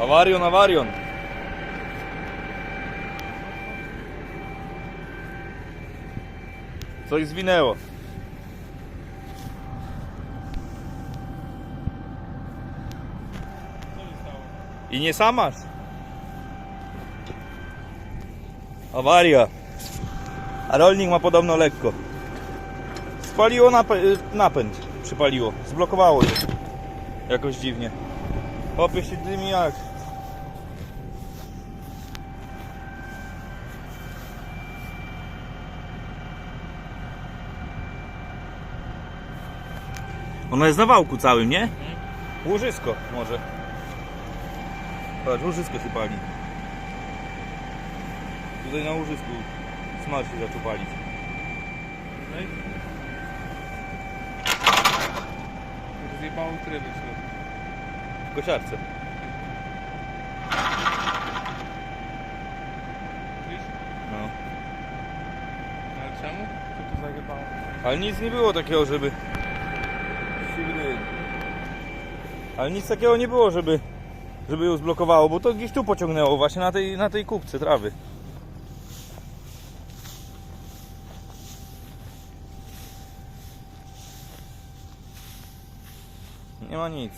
Awarion, awarion. Coś zwinęło. I nie samasz. Awaria. A rolnik ma podobno lekko. Spaliło napę- napęd. Przypaliło. Zblokowało je. Jakoś dziwnie. Chłopie się dymi jak. Ona jest na wałku całym, nie? Łożysko może. Patrz, łożysko się pali. Tutaj na łożysku smar się zaczął palić. Tutaj? Rozjebało tryby. W kosiarce. No. Ale czemu? Co to zajebało? Ale nic nie było takiego, żeby... Ale nic takiego nie było, żeby... Żeby ją zblokowało, bo to gdzieś tu pociągnęło, właśnie na tej, na tej kubce trawy. Nie ma nic.